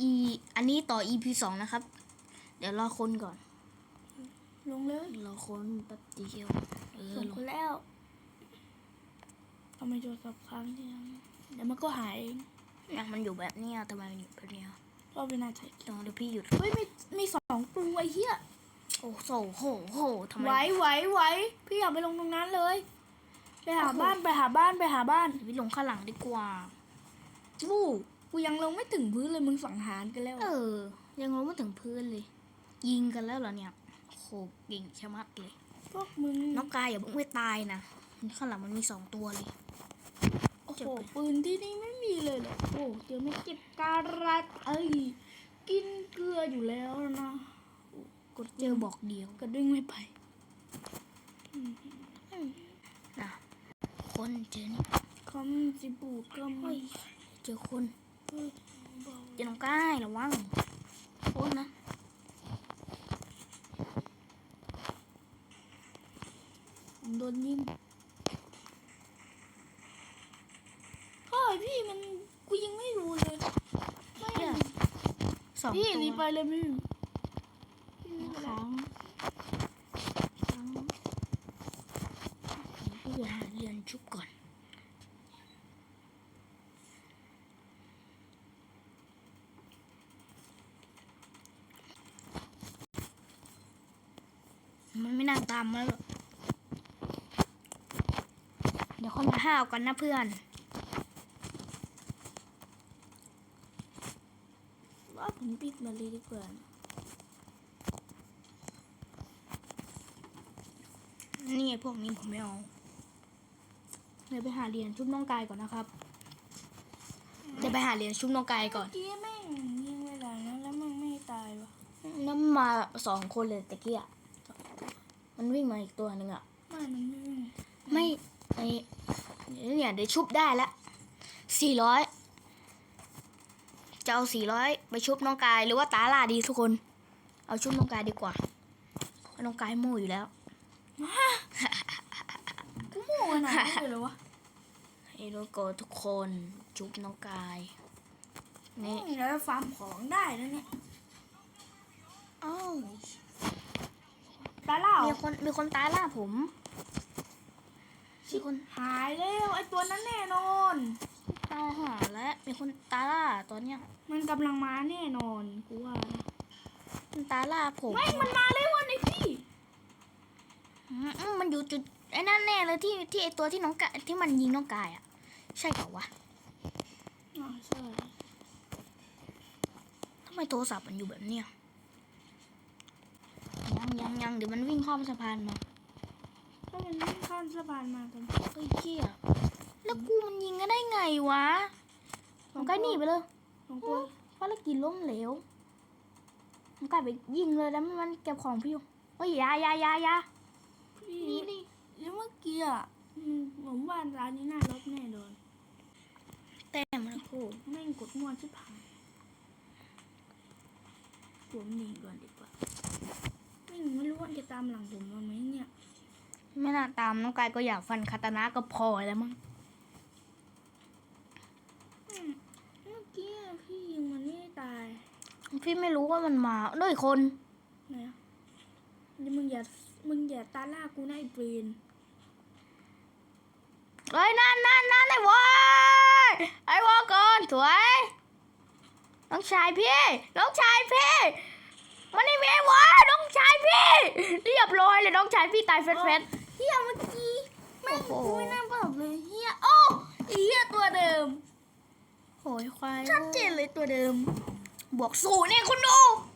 อีอันนี้ต่อ EP สองนะครับ เดี๋ยวรอคนก่อน ลงเลยรอคนแป๊บเดียวเออส่งลคงนแล้วทำไมโทรศัพท์ค้างที่ยังเดี๋ยวมันก็หายเองเนี่ยมันอยู่แบบเนี้ยทำไมมันอยู่แบบเนี้ยก็ไม่น่าใช่เดี๋ยวเดี๋ยวพี่หยุดเฮ้ยมีมีสองตัวไอ้เหี้ยโอ้โหโหโหทำไมไหวไหวไหวพี่อยากไปลงตรงนั้นเลย ไปหาโอ้โหบ้านไปหาบ้านไปหาบ้านเดี๋ยวพี่ลงข้างหลังดีกว่าวู้ กูยังลงไม่ถึงพื้นเลยมึงสังหารกันแล้ว เออ ยังลงไม่ถึงพื้นเลย ยิงกันแล้วเหรอเนี่ยโหเก่งชะมัดเลย พวกมึงน้องกายอย่าเพิ่งไม่ตายนะข้างหลังมันมีสองตัวเลย โอ้โหปืนที่นี่ไม่มีเลยเหรอโอ้เจอไม่เก็บการัดเอ้ยกินเกลืออยู่แล้วนะกดเจอบอกเดียวกระดึงไม่ไปนะคนเจอนี่คำสิบูกก็ไม่เฮ้ยเจอคนเจอน้องกายระวังโคนนะผมโดนยิงเฮ้ยพี่มันกูยิงไม่รู้เลยไม่เนี่ยสองพี่ตัวหนีไปเลยพี่พี่หนีไปคแล้วรั้งครั้งพี่จะหาเรียนชุบก่อน มั นไม่น่าตามมาหรอกเดี๋ยวค่อยมาห้าวกันนะเพื่อนว่าผมปิดมาเลยดีกว่านี่ไงพวกนี้ผมไม่เอาเดี๋ยวไปหาเหรียญชุบน้องกายก่อนนะครับเดี๋ยวไปหาเหรียญชุบน้องกายก่อนเมื่อกี้แม่งยิงไปหลายนัดแล้วมันไม่ตายวะน้ำมาสองคนเลยตะเกีย มันวิ่งมาอีกตัวหนึ่งอะ ไม่มันไม่วิ่งไม่ไอเนี่ยเดี๋ยวชุบได้ละสี่ร้อยจะเอาสี่ร้อยไปชุบน้องกายหรือว่าตาลาดีทุกคน เอาชุบน้องกายดีกว่าเพราะน้องกายโม่อยู่แล้วกูโม่ขนาดนั้นเลยเหรอวะเอโรโกทุกคนชุบน้องกายนี่นี่แล้วฟาร์มของได้แล้วเนี่ยอ้าว ตาเล่ามีคนมีคนตายล่าผมมีคนหายแล้วไอ้ตัวนั้นแน่นอนตายหาแล้วมีคนตายล่าตอนเนี้ย มันกำลังมาแน่นอนกูว่านะมันตายล่าผมไม่มันมาเลยวันไอพี่อืมอืมมันอยู่จุดไอ้นั่นแน่เลยที่ที่ไอตัวที่น้องกายที่มันยิงน้องกายอะ ใช่เปล่าวะอ๋อใช่ทำไมโทรศัพท์มันอยู่แบบเนี้ย ยังยังยังเดี๋ยวมันวิ่งข้ามสะพานมาถ้ามันวิ่งข้ามสะพานมากันเฮ้ยเชี่ยแล้วกูมันยิงกันได้ไงวะน้องกายหนีไปเลยของตัวภารกิจล้มเหลวน้องกายไปยิงเลยแล้วมันมันเก็บของพี่อยู่เฮ้ยอยาอยาอยาอยาพี่นี่นี่แล้วเมื่อกี้อะอืมผมว่าร้านนี้น่ารบแน่นอนแต้มแล้วโอ้โหแม่งกดมั่วชิบหายผมหนีก่อนดีกว่า ไม่ไม่รู้ว่าจะตามหลังผมมาไหมเนี่ย ไม่น่าตามน้องกายก็อยากฟันคาตานะก็พอแล้วมั้งอืมเมื่อกี้อะพี่ยิงมันไม่ตาย พี่ไม่รู้ว่ามันมาด้วยคนนะเดี๋ยวมึงอย่ามึงอย่าตาล่ากูนะไอ้เบรนเฮ้ยนั่นนั่นนั่นไอ้วอไอ้วอก่อนสวยน้องชายพี่น้องชายพี่ มันนี่มีไอ้วอน้องชายพี่ เรียบร้อยเลยน้องชายพี่ตายเฟสเฟสเฮียเมื่อกี้แม่งโอ้โหกูไม่น่าบอกเลยเฮียโอ้ไอ้เฮียตัวเดิมโอ้ยควายชัดเจนเลยตัวเดิม บวกศูนย์เนี่ยคุณดูผมบวกศู